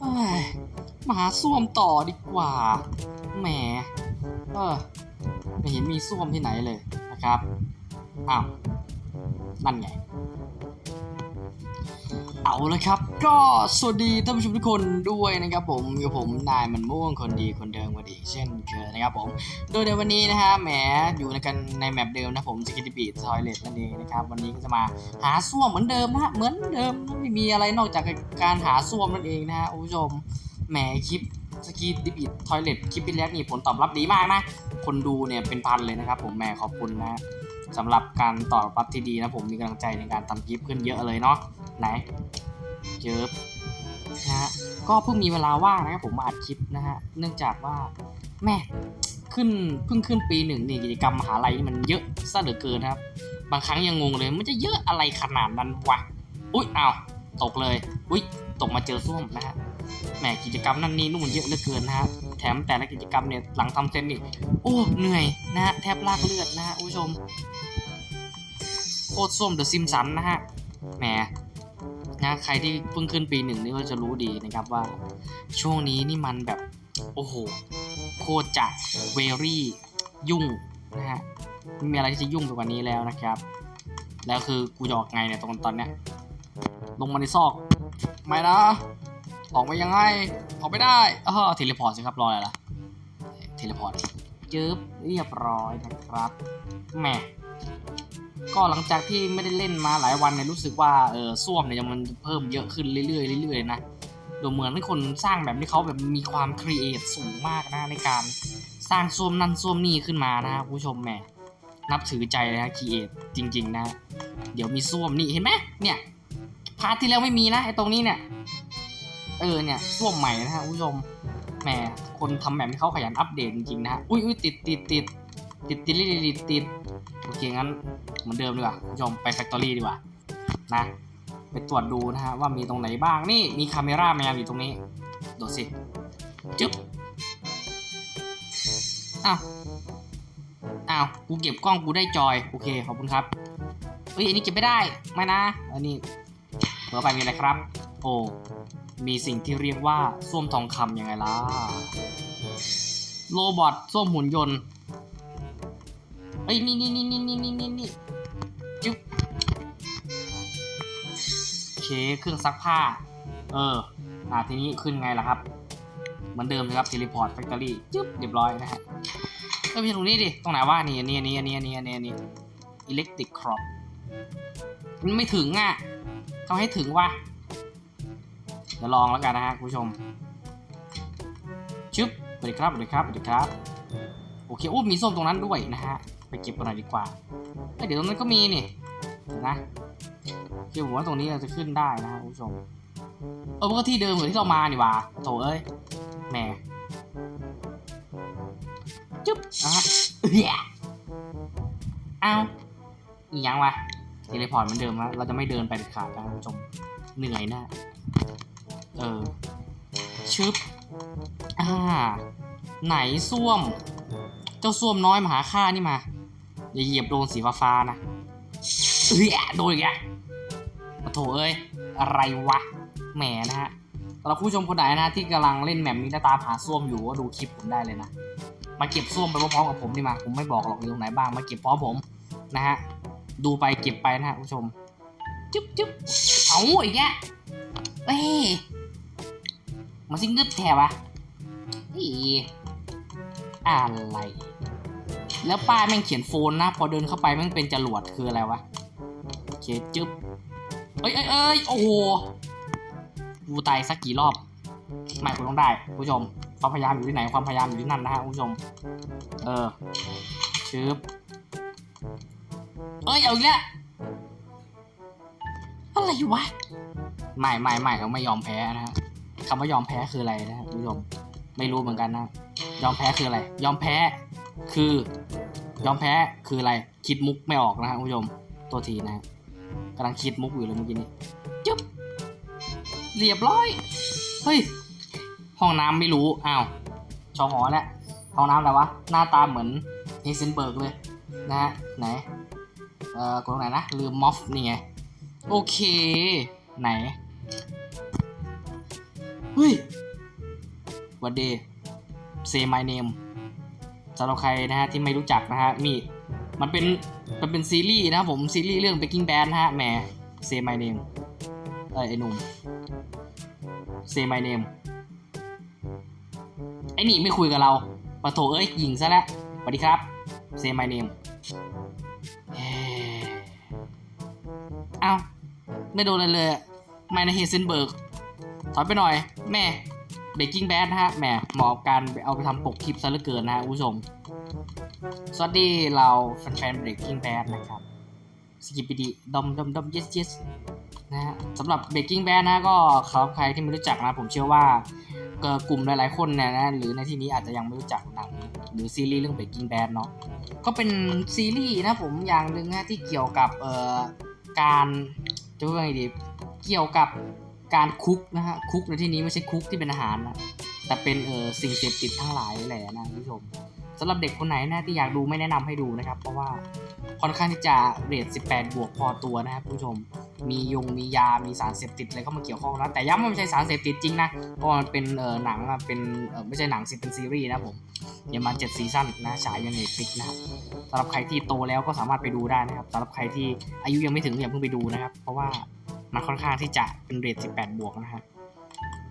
เอ้ยมาหาส้วมต่อดีกว่า แหม เออ ไม่เห็นมีส้วมที่ไหนเลยนะครับ อ้าว นั่นไง เอาละครับ ก็สวัสดีท่านผู้ชมทุกคนด้วยนะครับผมกับผมนายมันม่วงคนดีคนเดิมวันดีเช่นเคยนะครับผม โดยในวันนี้นะฮะแหมอยู่ในกันในแมปเดิมนะผมสกิทบีทอยเลทนั่นเองนะครับวันนี้ก็จะมาหาส้วมเหมือนเดิมนะฮะเหมือนเดิมไม่มีอะไรนอกจากการหาส้วมนั่นเองนะฮะคุณผู้ชมแหมคลิปสกีดิบิททอยเลทคลิปที่แล้วนี่ผลตอบรับดีมากนะ คนดูเนี่ยเป็นพันเลยนะครับผมแหมขอบคุณนะสำหรับการตอบรับที่ดีนะผมมีกำลังใจในการทำคลิปขึ้นเยอะเลยเนาะไหน เจอนะฮะก็เพิ่งมีเวลาว่างนะครับผมมาอัดคลิปนะฮะเนื่องจากว่าแม่ขึ้นเพิ่งขึ้นปีหนึ่งนี่กิจกรรมมหาลัยนี่มันเยอะซะเหลือเกินนะครับ บางครั้งยังงงเลยมันจะเยอะอะไรขนาดนั้นวะอุ๊ยอ้าวตกเลยอุ๊ยตกมาเจอส้วมนะฮะแหมกิจกรรมนั่นนี่นู่นเยอะเหลือเกินนะฮะแถมแต่ละกิจกรรมเนี่ยหลังทำเสร็จนี่โอ้เหนื่อยนะฮะแทบลากเลือดนะฮะผู้ชมโคตรส้วมเดอะซิมสันนะฮะแหม นะใครที่เพิ่งขึ้นปีหนึ่งนี่ก็จะรู้ดีนะครับว่าช่วงนี้นี่มันแบบ โอ้โห โคตรจะเวรี่ยุ่งนะฮะไม่มีอะไรที่จะยุ่งไปกว่านี้แล้วนะครับ แล้วคือกูจะออกไงเนี่ยตรงตอนเนี้ยลงมาในซอก ไม่นะ ออกไปยังไง ออกไม่ได้เออเทเลพอร์ตสิครับรออะไรล่ะเทเลพอร์ตจึ๊บเรียบร้อยนะครับแหม ก็หลังจากที่ไม่ได้เล่นมาหลายวันเนี่ยรู้สึกว่าเออส้วมเนี่ยมันเพิ่มเยอะขึ้นเรื่อยๆเรื่อยๆนะดูเหมือนที่คนสร้างแบบที่เขาแบบมีความครีเอทสูงมากนะในการสร้างส้วมนั่นส้วมนี่ขึ้นมานะคุณผู้ชมแหมนับถือใจเลยนะคีเอทจริง ๆ นะ เดี๋ยวมีส้วมนี่เห็นไหมเนี่ยพาร์ทที่แล้วไม่มีนะไอ้ตรงนี้เนี่ยเออเนี่ยส้วมใหม่นะฮะผู้ชมแหมคนทำแบบนี้เขาขยันอัปเดตจริงๆนะฮะอุ้ยอุ้ยติดติดติด ติดติดติดติดติดโอเคงั้นเหมือนเดิมดีกว่าคุณผู้ชมไปแฟคทอรี่ดีกว่านะไปตรวจดูนะฮะว่ามีตรงไหนบ้างนี่มีคาเมราแมนอยู่ตรงนี้ โดดสิจึ๊บอ้าวอ้าวกูเก็บกล้องกูได้จอยโอเคขอบคุณครับเฮ้ยอันนี้เก็บไม่ได้ไม่นะอันนี้เผื่อไปมีอะไรครับ โอ้มีสิ่งที่เรียกว่าส้วมทองคำยังไงล่ะโรบอทส้วมหุ่นยนต์ ฮ้ยนี่นี่นี่นี่นี่นี่นี่นี่จุ๊บโอเคเครื่องซักผ้า เอออ่าทีนี้ขึ้นไงล่ะครับ เหมือนเดิมนะครับเทเลพอร์ตแฟคทอรี่จุ๊บเรียบร้อยนะฮะก็ไม่ใช่ตรงนี้ดิตรงไหนวะนี่อันนี้อันนี้อันนี้อันนี้อันนี้อันนี้อิเล็กติกครอปมันไม่ถึงอะทำให้ถึงวะเดี๋ยวลองแล้วกันนะฮะคุณผู้ชมชึบสวัสดีครับสวัสดีครับสวัสดีครับ โอเคโอ้มีส้มตรงนั้นด้วยนะฮะ ไปเก็บกันหน่อยดีกว่าเอ้ยเดี๋ยวตรงนั้นก็มีนี่เดี๋ยวนะคือผมว่าตรงนี้เราจะขึ้นได้นะฮะคุณผู้ชมเออมันก็ที่เดิมเหมือนที่เรามานี่ว่าโถเอ้ยแหมจุ๊บอะฮะเอื้อเอาอีกยังวะเทเลพอร์ตเหมือนเดิมแล้วเราจะไม่เดินไปขาดนะคุณผู้ชมเหนื่อยนะเออชึบอ่าไหนส้วม เจ้าส้วมน้อยมาหาค่านี่มา อย่าเหยียบโดนสีฟ้าๆนะเอื้อโดนอีกแล้วโถเอ้ย อะไรวะ แหมนะฮะสำหรับผู้ชมคนไหนนะที่กำลังเล่นแมปนี้และตามหาส้วมอยู่ก็ดูคลิปผมได้เลยนะ มาเก็บส้วมไปพร้อมกับผมดีมา ผมไม่บอกหรอกอยู่ตรงไหนบ้าง มาเก็บพร้อมผมนะฮะ ดูไปเก็บไปนะฮะผู้ชม จุ๊บจุ๊บเอาอีกแกเอ้ยมาซิงเกิลแถบอะอีอะไร แล้วป้ายแม่งเขียนโฟนนะ พอเดินเข้าไปแม่งเป็นจรวดคืออะไรวะโอเคจึ๊บเอ้ยเอ้ยเอ้ยโอ้โหกูตายสักกี่รอบไม่คุณต้องได้ผู้ชมความพยายามอยู่ที่ไหนความพยายามอยู่ที่นั่นนะฮะคุณผู้ชม เออชึบเอ้ยเอาอีกแล้วอะไรวะไม่ไม่ไม่เราไม่ยอมแพ้นะฮะคำว่ายอมแพ้คืออะไรนะฮะคุณผู้ชม ไม่รู้เหมือนกันนะ ยอมแพ้คืออะไร ยอมแพ้ คือยอมแพ้คืออะไรคิดมุกไม่ออกนะฮะคุณผู้ชมตัวทีนะกำลังคิดมุกอยู่เลยเมื่อกี้นี้จุ๊บเรียบร้อยเฮ้ยห้องน้ำไม่รู้อ้าวชอหอแหละห้องน้ำอะไรวะหน้าตาเหมือนเฮเซนเบิร์กเลยนะฮะไหนเอ่อกดตรงไหนนะลืมมอฟนี่ไงโอเค ไหนเฮ้ยวันเดย์ say my name สำหรับใครนะฮะที่ไม่รู้จักนะฮะมีมันเป็นมันเป็นซีรีส์นะครับผมซีรีส์เรื่อง Breaking Bad นะฮะแหม say my name เอ้ยไอ้หนุ่ม say my name ไอ้นี่ไม่คุยกับเราปะโถเอ้ยยิงซะแล้วสวัสดีครับ say my name เอ้ยเอ้าไม่โดนอะไรเลยไม่นะเฮเซนเบิร์กถอยไปหน่อย แม่ เบกกิ้งแบดนะฮะแหมเหมาะกับการเอาไปทำปกคลิปซะเหลือเกินนะฮะคุณผู้ชม สวัสดีเราแฟนๆ Breaking Bad นะครับสกิปปีดีดอมดอมดอม yes yes นะฮะสำหรับ Breaking Bad นะก็เขาใครที่ไม่รู้จักนะ ผมเชื่อว่าเอ่อกลุ่มหลายๆคนเนี่ยนะหรือในที่นี้อาจจะยังไม่รู้จักหนังหรือซีรีส์เรื่อง Breaking Bad เนาะก็เป็นซีรีส์นะผมอย่างหนึ่งนะที่เกี่ยวกับเอ่อการจะว่าไงดีเกี่ยวกับ การคุกนะฮะคุกในที่นี้ไม่ใช่คุกที่เป็นอาหารนะแต่เป็นเออสิ่งเสพติดทั้งหลายแหละนะคุณผู้ชมสำหรับเด็กคนไหนนะที่อยากดูไม่แนะนำให้ดูนะครับ เพราะว่าค่อนข้างที่จะเรท18 บวกพอตัวนะครับคุณผู้ชม มียงมียา มีสารเสพติดอะไรเข้ามาเกี่ยวข้องนะ แต่ย้ำว่าไม่ใช่สารเสพติดจริงนะ เพราะมันเป็นเออหนังอะเป็นเออไม่ใช่หนังสิเป็นซีรีส์นะผมยังมา7ซีซั่นนะฉายใน Netflix นะครับสำหรับใครที่โตแล้วก็สามารถไปดูได้นะครับสำหรับใครที่อายุยังไม่ถึงอย่าเพิ่งไปดูนะครับ เพราะว่า มันค่อนข้างที่จะเป็นเรท18 บวกนะครับ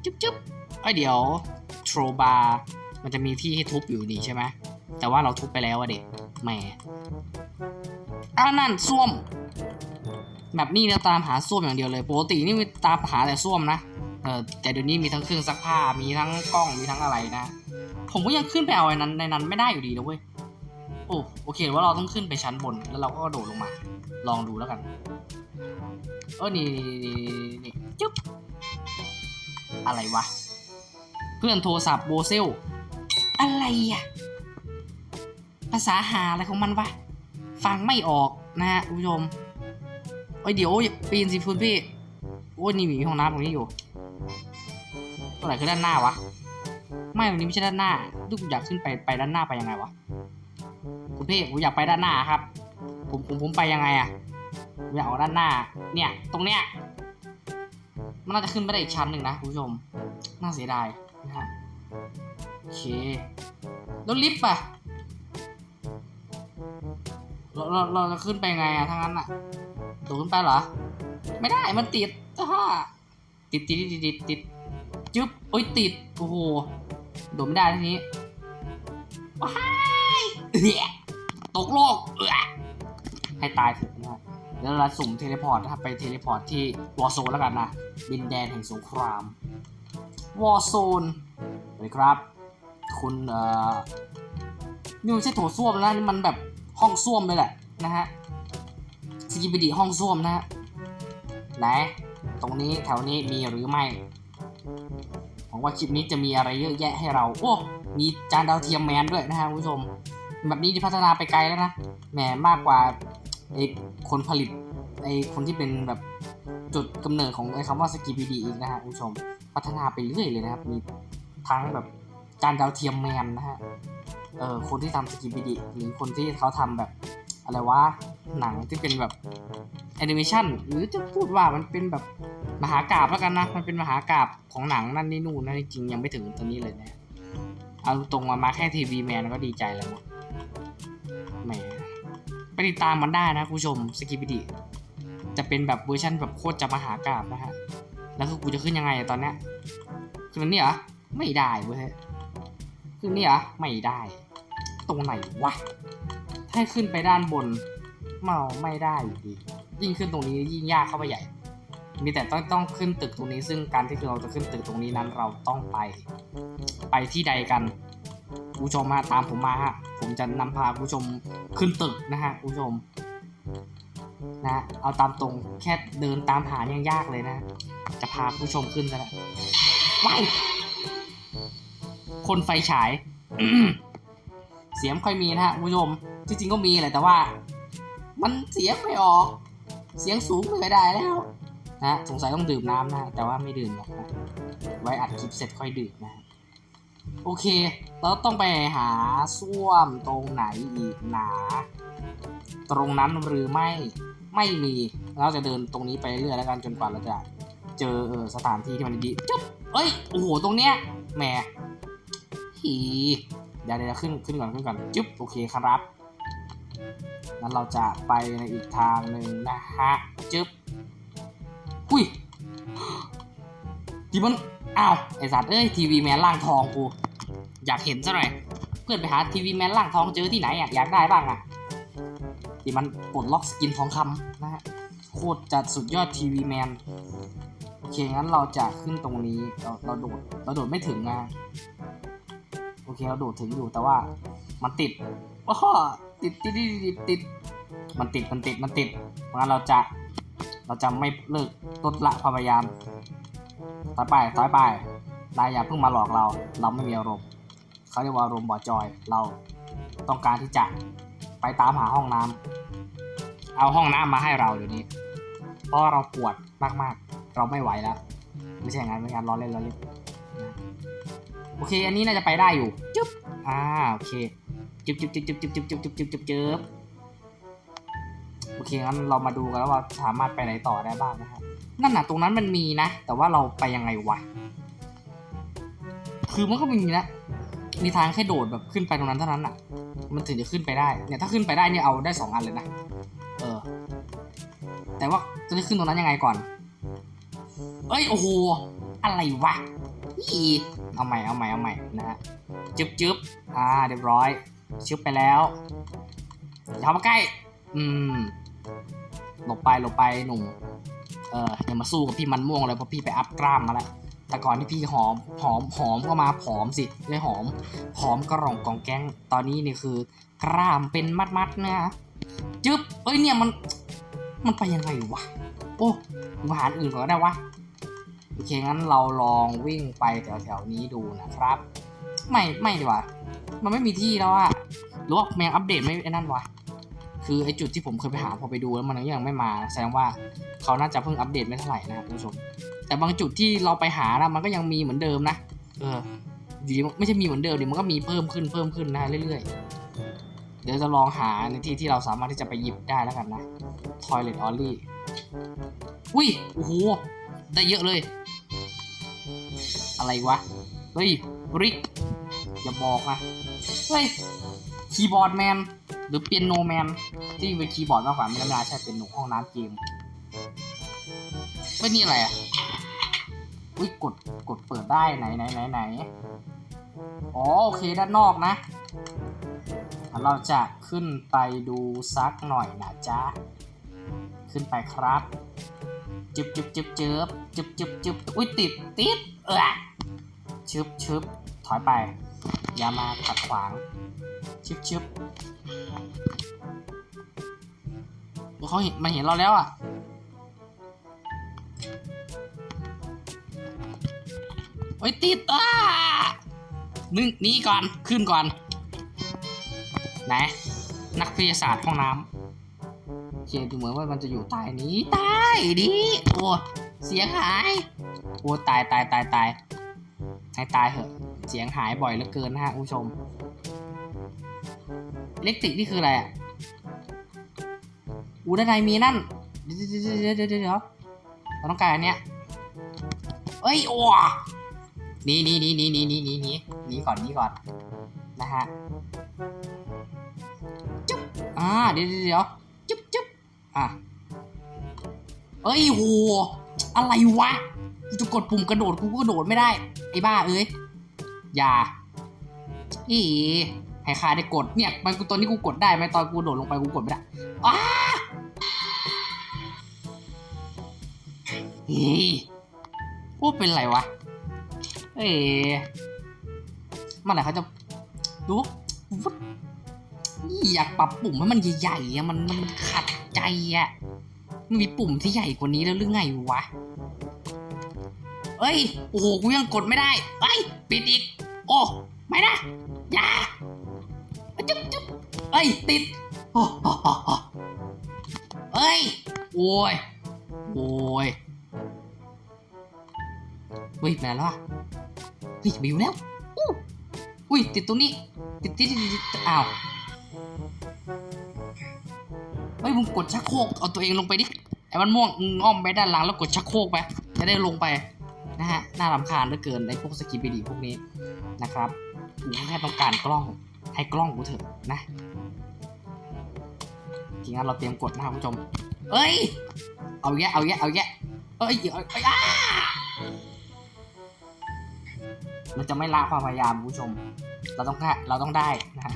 จุ๊บจุ๊บเอ้ยเดี๋ยวโทรบาร์มันจะมีที่ให้ทุบอยู่นี่ใช่ไหมแต่ว่าเราทุบไปแล้วอะเด็กแหมอ่านั่นส้วม แบบนี้เราตามหาส้วมอย่างเดียวเลยปกตินี่มีตามหาแต่ส้วมนะเออแต่เดี๋ยวนี้มีทั้งเครื่องซักผ้ามีทั้งกล้องมีทั้งอะไรนะ ผมก็ยังขึ้นไปเอาไอ้นั้นในนั้นไม่ได้อยู่ดีนะเว้ย โอ้โอเคว่าเราต้องขึ้นไปชั้นบนแล้วเราก็กระโดดลงมา ลองดูแล้วกันเออนี่นี่นี่นี่จุ๊บอะไรวะ เพื่อนโทรศัพท์โบเซล อะไรอะ ภาษาหาอะไรของมันวะ ฟังไม่ออกนะฮะคุณผู้ชมเอ้ยเดี๋ยวปีนสิคุณพี่ โอ้ยนี่มีห้องน้ำตรงนี้อยู่ตรงไหนคือด้านหน้าวะ ไม่ตรงนี้ไม่ใช่ด้านหน้าดูกอยากขึ้นไปไปด้านหน้าไปยังไงวะ คุณพี่ผมอยากไปด้านหน้าครับ ผมผมผมไปยังไงอะผมอยากออกด้านหน้า เนี่ย ตรงเนี้ยมันน่าจะขึ้นไปได้อีกชั้นหนึ่งนะคุณผู้ชม น่าเสียดายนะฮะโอเคแล้วลิฟต์อะเราเราเราจะขึ้นไปไงอะถ้างั้นอะโดดขึ้นไปเหรอ ไม่ได้มันติดฮ่าติดติดติดติดติดจึ๊บโอ้ยติดโอ้โหโดดไม่ได้ทีนี้ว้ายเอื้อ ตกโลกเออให้ตายเถอะนะแล้วเราสุ่มเทเลพอร์ตนะครับไปเทเลพอร์ตที่วอร์โซนแล้วกันนะ ดินแดนแห่งสงคราม วอร์โซนสวัสดีครับ คุณเอ่อนี่มันไม่ใช่โถส้วมนะนี่มันแบบห้องส้วมเลยแหละนะฮะสกิปดีห้องส้วมนะฮะไหนตรงนี้แถวนี้มีหรือไม่หวังว่าคลิปนี้จะมีอะไรเยอะแยะให้เรา โอ้ มีจานดาวเทียมแมนด้วยนะฮะคุณผู้ชม แบบนี้ที่พัฒนาไปไกลแล้วนะแหมมากกว่าไอ้คนผลิตไอ้คนที่เป็นแบบจุดกำเนิดของไอ้คำว่าสกิปดีอีกนะฮะคุณผู้ชมพัฒนาไปเรื่อยเลยนะครับ มีทั้งแบบจานดาวเทียมแมนนะฮะเออคนที่ทำสกิปดีหรือคนที่เขาทำแบบอะไรวะหนังที่เป็นแบบแอนิเมชันหรือจะพูดว่ามันเป็นแบบมหากราบแล้วกันนะ มันเป็นมหากราบของหนังนั่นนี่นู่นนะจริงยังไม่ถึงตรงนี้เลยนะเอาตรงมามาแค่ทีวีแมนก็ดีใจแล้วนะ แหมไปติดตามมันได้นะคุณผู้ชมสกิปดีจะเป็นแบบเวอร์ชันแบบโคตรจะมหากราบนะฮะ แล้วคือกูจะขึ้นยังไงตอนเนี้ยขึ้นนี่เหรอ ไม่ได้เว้ยขึ้นนี่เหรอ ไม่ได้ ตรงไหนวะ ถ้าขึ้นไปด้านบน เมาไม่ได้อยู่ดี ยิ่งขึ้นตรงนี้ยิ่งยากเข้าไปใหญ่ มีแต่ต้องต้องขึ้นตึกตรงนี้ ซึ่งการที่เราจะขึ้นตึกตรงนี้นั้นเราต้องไป ไปที่ใดกันคุณผู้ชมมาตามผมมาฮะ ผมจะนำพาคุณผู้ชมขึ้นตึกนะฮะคุณผู้ชมนะเอาตามตรงแค่เดินตามหายังยากเลยนะ จะพาคุณผู้ชมขึ้นกันแล้วว้ายคนไฟฉาย เสียงค่อยมีนะฮะคุณผู้ชมจริงๆก็มีแหละแต่ว่า มันเสียงไม่ออก เสียงสูงไม่ได้แล้วนะสงสัยต้องดื่มน้ำนะ แต่ว่าไม่ดื่มหรอกนะไว้อัดคลิปเสร็จค่อยดื่มนะ โอเค เราต้องไปหาส้วมตรงไหนอีกหนา ตรงนั้นหรือไม่ไม่มีเราจะเดินตรงนี้ไปเรื่อยแล้วกันจนกว่าเราจะเจอเออสถานที่ที่มันดีจุ๊บเอ้ยโอ้โหตรงเนี้ยแหมฮีเดี๋ยวเดี๋ยวขึ้นขึ้นก่อนขึ้นก่อนจุ๊บโอเคครับงั้นเราจะไปในอีกทางหนึ่งนะฮะจึ๊บหุยที่มัน อ้าวไอสัตว์เอ้ยทีวีแมนล่างทองกู อยากเห็นซะหน่อย เพื่อนไปหาทีวีแมนล่างทองเจอที่ไหนอะอยากได้บ้างอะที่มันปลดล็อกสกินทองคำนะฮะโคตรจะสุดยอดทีวีแมนโอเคงั้นเราจะขึ้นตรงนี้เราเราโดดเราโดดไม่ถึงนะโอเคเราโดดถึงอยู่แต่ว่ามันติดว้าติดติดติดติดติดมันติดมันติดมันติดงั้นเราจะเราจะไม่เลิกลดละความพยายาม อยไปต่อยไปนายอย่าเพิ่งมาหลอกเรา เราไม่มีอารมณ์เขาเรียกว่าอารมณ์บอจอย เราต้องการที่จะไปตามหาห้องน้ำเอาห้องน้ำมาให้เราเดี๋ยวนี้ เพราะเราปวดมากๆ เราไม่ไหวแล้ว ไม่ใช่งานไม่งานล้อเล่นล้อเล่นโอเค อันนี้น่าจะไปได้อยู่จุ๊บ อ่า โอเคจุ๊บจุ๊บจุ๊บจุ๊บจุ๊บจุ๊บจุ๊บจุ๊บจุ๊บจุ๊บจุ๊บ โอเคงั้นเรามาดูกันแล้วว่าสามารถไปไหนต่อได้บ้างนะครับนั่นน่ะตรงนั้นมันมีนะ แต่ว่าเราไปยังไงวะ คือมันก็มีนะ มีทางแค่โดดแบบขึ้นไปตรงนั้นเท่านั้นอะ มันถึงจะขึ้นไปได้ เนี่ยถ้าขึ้นไปได้เนี่ยเอาได้สองอันเลยนะ เออ แต่ว่าจะได้ขึ้นตรงนั้นยังไงก่อน เอ้ยโอ้โห อะไรวะอีเอาใหม่เอาใหม่เอาใหม่นะฮะจึ๊บจึ๊บอ่าเรียบร้อยชึบไปแล้วอย่าเข้ามาใกล้ อืม หลบไปหลบไปหนุ่มเอออย่ามาสู้กับพี่มันม่วงเลยเพราะพี่ไปอัพกล้ามมาแล้วแต่ก่อนที่พี่หอมหอมหอมก็มาผอมสิไม่หอมผอมก็ร่องกองแกงตอนนี้นี่คือกล้ามเป็นมัดๆนะจึ๊บเอ้ยเนี่ยมันมันไปยังไงวะโอ้กูหารอื่นก่อนก็ได้วะโอเคงั้นเราลองวิ่งไปแถวๆนี้ดูนะครับ ไม่ไม่ดีกว่ามันไม่มีที่แล้วอะหรือว่าแมงอัปเดตไม่ไอ้นั่นวะ คือไอ้จุดที่ผมเคยไปหาพอไปดูแล้วมันยังไม่มา แสดงว่าเขาน่าจะเพิ่งอัปเดตไม่เท่าไหร่นะครับคุณผู้ชม แต่บางจุดที่เราไปหานะมันก็ยังมีเหมือนเดิมนะ เออ อยู่ดีไม่ใช่มีเหมือนเดิมดิมันก็มีเพิ่มขึ้นเพิ่มขึ้นนะเรื่อยๆ เดี๋ยวจะลองหาในที่ที่เราสามารถที่จะไปหยิบได้แล้วกันนะ Toilet Only อุ้ย โอ้โห ได้เยอะเลย อะไรวะ เฮ้ยริกอย่าบอกนะ เฮ้ย คีย์บอร์ดแมน หรือเปียโนแมนที่เป็นคีย์บอร์ดมากกว่าไม่น่าใช่เป็นหนูห้องน้ำเกมไม่นี่อะไรอะ อุ้ยกดกดเปิดได้ไหนไหนไหนไหนอ๋อโอเคด้านนอกนะ เราจะขึ้นไปดูซักหน่อยนะจ๊ะ ขึ้นไปครับจึบจึบจึบจึบจึบจึบจึบอุ้ยติดติดเออชึบชึบถอยไป อย่ามาขัดขวาง ชึบชึบเขาเห็นมาเห็นเราแล้วอะโอ้ยติดอะนึ่งนี้ก่อนขึ้นก่อน ไหน นักวิทยาศาสตร์ห้องน้ำเคดูเหมือนว่ามันจะอยู่ใต้นี้ใต้ดิโอ้เสียงหายโอ้ตายตายตายตายให้ตายเหอะ เสียงหายบ่อยเหลือเกินนะฮะคุณผู้ชม เล็กติกนี่คืออะไรอะอูด้านในมีนั่น เดี๋ยวเดี๋ยวเดี๋ยวเดี๋ยวเราต้องการอันเนี้ยเอ้ยโอ้หนี่นี่นี่นี่นี่นี่นี่นี่นี่ก่อนนี่ก่อนนะฮะ จุ๊บ อ่า เดี๋ยวเดี๋ยวจุ๊บจุ๊บอะเอ้ยโหอะไรวะจะกดปุ่มกระโดดกูก็กระโดดไม่ได้ ไอ้บ้าเอ้ย อย่าอี ให้ข้าได้กดเนี่ยมันกูตอนนี้กูกดได้ไหมตอนกูโดดลงไปกูกดไม่ได้อ้าเฮ้ยโอ้เป็นไรวะเอ้ยเมื่อะไรเขาจะดูวุ๊บนี่อยากปรับปุ่มให้มันใหญ่ๆอะมันมันขัดใจอะมันมีปุ่มที่ใหญ่กว่านี้แล้วหรือไงวะเอ้ย โอ้โห กูยังกดไม่ได้เอ้ย ปิดอีก โอ้ ไม่นะ อย่า จุ๊บจุ๊บเอ้ยติดโอ้โหเอ้ยโอ้ยโอ้ยเฮ้ยมาแล้วอะเฮ้ยบิวแล้วอู้อุ้ยติดตรงนี้ติดติดติดอ้าวเฮ้ยมึงกดชักโครกเอาตัวเองลงไปดิไอ้มันม่วงมึงอ้อมไปด้านหลังแล้วกดชักโครกไปจะได้ลงไปนะฮะน่ารำคาญเหลือเกินไอ้พวกสกิปปี้ดีพวกนี้นะครับกูแค่ต้องการกล้อง ให้กล้องกูเถอะนะทีงั้เราเตรียมกดนะครับผู้ชม เอ้ย เอาแยะเอาแยะเอาแยะเอ้ยเอ้ยเอ้ยอ้ามันจะไม่ละความพยายามผู้ชม เราต้องได้เราต้องได้นะฮะ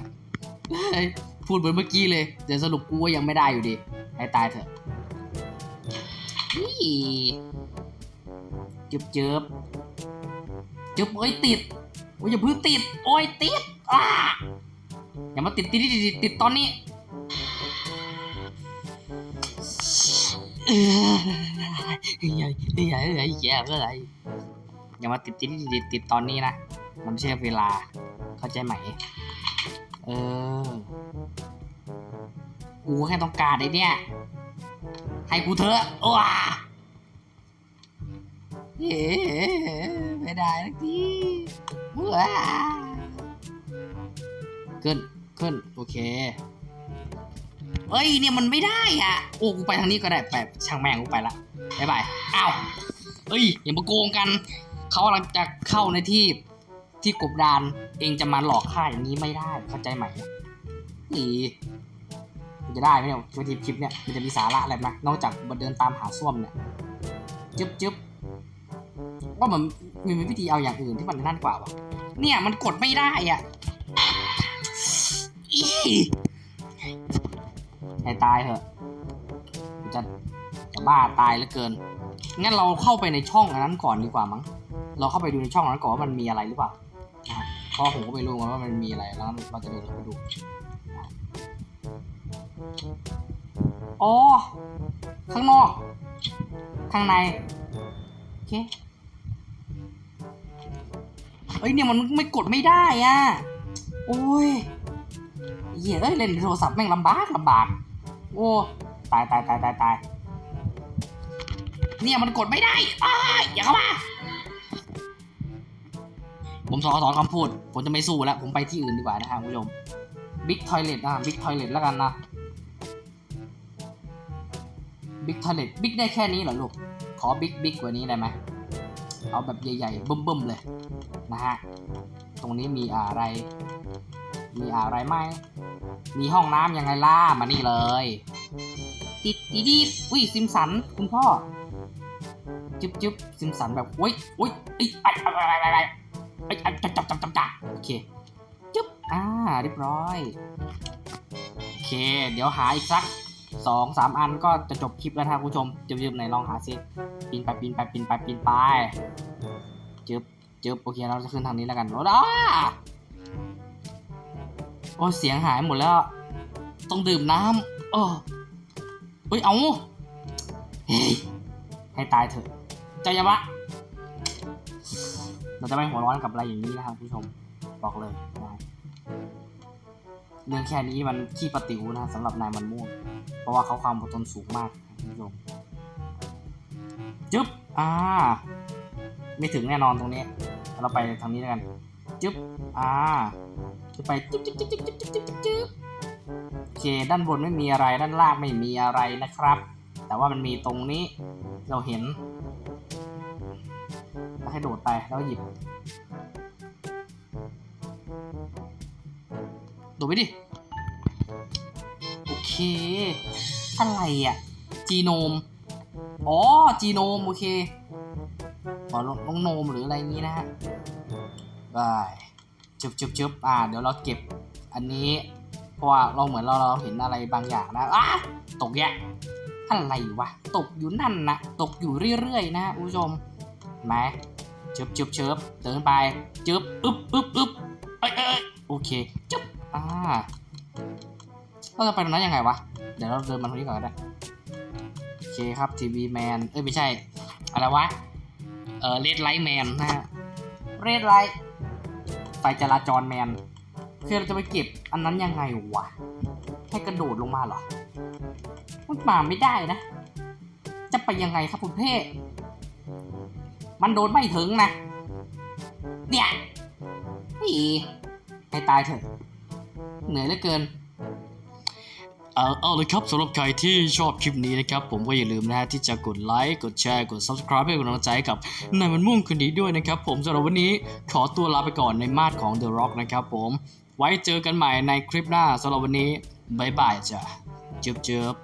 พูดเหมือนเมื่อกี้เลย เดี๋ยวสรุปกูว่ายังไม่ได้อยู่ดี ให้ตายเถอะนี่จึบจึบจึบโอ้ยติด โอ้ยอย่าพิ่งติด โอ้ยติด อ้า อย่ามาติดติดติดติดติดตอนนี้เอ้ยใหญ่ใหญ่ใหญ่แย่อะไรอย่ามาติดติดติดติดตอนนี้นะมันไม่ใช่เวลาเข้าใจไหม เออกูแค่ต้องการไอ้เนี่ย ให้กูเถอะว้าเย้ไม่ได้สักทีว้า ขึ้นขึ้นโอเคเอ้ยเนี่ยมันไม่ได้อะโอ้กูไปทางนี้ก็ได้ไปช่างแม่งกูไปละบ๊ายบายอ้าวเอ้ยอย่ามาโกงกันเขากำลังจะเข้าในที่ที่กบดานเองจะมาหลอกข้าอย่างนี้ไม่ได้เข้าใจไหมอีมันจะได้ไหมเนี่ยวิธีคลิปเนี่ยมันจะมีสาระอะไรไหมนอกจากมาเดินตามหาส้วมเนี่ยจึ๊บจึ๊บว่ามันมีวิธีเอาอย่างอื่นที่มันนั่นกว่าวะเนี่ยมันกดไม่ได้อะ อีให้ตายเถอะจะจะบ้าตายเหลือเกิน งั้นเราเข้าไปในช่องอันนั้นก่อนดีกว่ามั้ง เราเข้าไปดูในช่องนั้นก่อนว่ามันมีอะไรหรือเปล่าเพราะผมก็ไม่รู้ว่ามันมีอะไรแล้วเราจะเดินเข้าไปดูนะอ๋อข้างนอก ข้างใน โอเค เอ้ยเนี่ยมันไม่กดไม่ได้อะ โอ้ย เหี้ยเอ้ยเล่นโทรศัพท์แม่งลำบากลำบาก โอ้ตายตายตายตายตายเนี่ยมันกดไม่ได้อ้าอย่าเข้ามาผมสอนสอนคำพูด ผมจะไม่สู้แล้ว ผมไปที่อื่นดีกว่านะครับคุณผู้ชมบิ๊กทอยเลทนะบิ๊กทอยเลทแล้วกันนะบิ๊กทอยเลทบิ๊กได้แค่นี้เหรอลูก ขอบิ๊กบิ๊กกว่านี้ได้ไหมเอาแบบใหญ่ๆบึ้มๆเลยนะฮะ ตรงนี้มีอะไร มีอะไรไหม มีห้องน้ำยังไงล่ามานี่เลยติดดีดีอุ้ยซิมสันคุณพ่อ จุ๊บจุ๊บซิมสันแบบอุ้ยอุ้ยไอ้ไอ้ไอ้ไอ้ไอ้ไอ้จับจับจับจับจับโอเคจุ๊บอ่าเรียบร้อยโอเค เดี๋ยวหาอีกสักสองสามอันก็จะจบคลิปแล้วครับคุณผู้ชมจุ๊บจุ๊บไหนลองหาซิปีนไปปีนไปปีนไปปีนไปจุ๊บจุ๊บโอเคเราจะขึ้นทางนี้แล้วกันโอ้ โอ้เสียงหายหมดแล้ว ต้องดื่มน้ำโอ้เฮ้ย เอาเฮ้ยให้ตายเถอะใจยะเราจะไม่หัวร้อนกับอะไรอย่างนี้นะครับผู้ชมบอกเลยนะเรื่องแค่นี้มันขี้ประติวนะสำหรับนายมันม่วง เพราะว่าเขาความอดทนสูงมากผู้ชมจึ๊บอ่า ไม่ถึงแน่นอนตรงนี้ เราไปทางนี้แล้วกัน จึ๊บอ่าจะไปจึ๊บจึ๊บจึ๊บจึ๊บจึ๊บจึ๊บจึ๊บจึ๊บโอเคด้านบนไม่มีอะไรด้านล่างไม่มีอะไรนะครับ แต่ว่ามันมีตรงนี้เราเห็นให้โดดไปแล้วหยิบโดดไปดิโอเคอะไรอะจีโนมอ๋อจีโนมโอเคขอลงลงโนมหรืออะไรงนี้นะฮะ ได้จุบจุบจุบอ่า เดี๋ยวเราเก็บอันนี้ เพราะว่าเราเหมือนเราเราเห็นอะไรบางอย่างนะอ้าตกแยะอะไรวะ ตกอยู่นั่นนะตกอยู่เรื่อยๆนะคุณผู้ชมไหมเชิบเชิบเชิบเดินไปจึบอึ๊บอึ๊บอึ๊บเอ้ยเอ้ยโอเคจึ๊บอ่าเราจะไปตรงนั้นยังไงวะ เดี๋ยวเราเดินมาตรงนี้ก่อนก็ได้โอเคครับทีวีแมนเอ้ยไม่ใช่ อะไรวะ เออเรดไลท์แมนนะฮะเรดไลท์ ไฟจราจรแมน คือเราจะไปเก็บอันนั้นยังไงวะ ให้กระโดดลงมาเหรอ มันมาไม่ได้นะ จะไปยังไงครับคุณเพ่มันโดนไม่ถึงนะ เนี่ยนี่ให้ตายเถอะ เหนื่อยเหลือเกิน เอาเอาเลยครับสำหรับใครที่ชอบคลิปนี้นะครับ ผมก็อย่าลืมนะฮะที่จะกดไลค์กดแชร์กด subscribe ให้กำลังใจกับนายมันม่วงคนนี้ด้วยนะครับ ผมสำหรับวันนี้ขอตัวลาไปก่อนในมาดของ The Rock นะครับผม ไว้เจอกันใหม่ในคลิปหน้าสำหรับวันนี้บายบายจ้ะเจ็บเจ๊บ